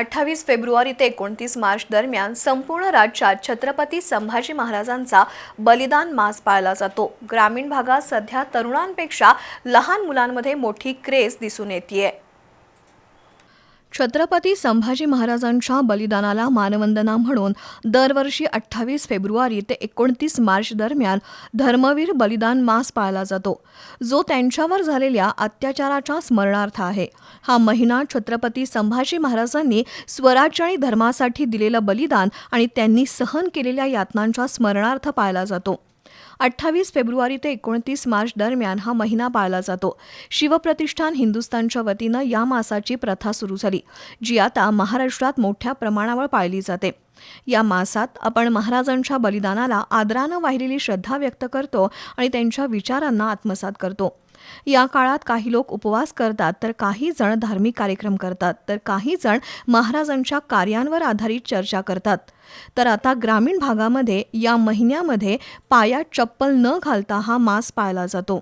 अठ्ठावीस फेब्रुवारी ते एकोणतीस मार्च दरम्यान संपूर्ण राज्यात छत्रपती संभाजी महाराजांचा बलिदान मास पाळला जातो. ग्रामीण भागात सध्या तरुणांपेक्षा लहान मुलांमध्ये मोठी क्रेज दिसून येते छत्रपती संभाजी महाराजांच्या बलिदानाला मानवंदना म्हणून दरवर्षी अठ्ठावीस फेब्रुवारी ते एकोणतीस मार्च दरम्यान धर्मवीर बलिदान मास पाळला जातो. जो त्यांच्यावर झालेल्या अत्याचाराच्या स्मरणार्थ आहे. हा महिना छत्रपती संभाजी महाराजांनी स्वराज्य आणि धर्मासाठी दिलेलं बलिदान आणि त्यांनी सहन केलेल्या यातनांच्या स्मरणार्थ पाळला जातो. अठ्ठावीस फेब्रुवारी ते एकोणतीस मार्च दरम्यान हा महिना पाळला जातो. शिवप्रतिष्ठान हिंदुस्थानच्या वतीनं या मासाची प्रथा सुरू झाली जी आता महाराष्ट्रात मोठ्या प्रमाणावर पाळली जाते. या मासात आपण महाराजांच्या बलिदानाला आदरानं वाहिलेली श्रद्धा व्यक्त करतो आणि त्यांच्या विचारांना आत्मसात करतो. या काळात काही लोक उपवास करतात तर काही जण धार्मिक कार्यक्रम करतात तर काही जण महाराजांच्या कार्यांवर आधारित चर्चा करतात. तर आता ग्रामीण भागामध्ये या महिन्यामध्ये पायात चप्पल न घालता हा मास पाळला जातो.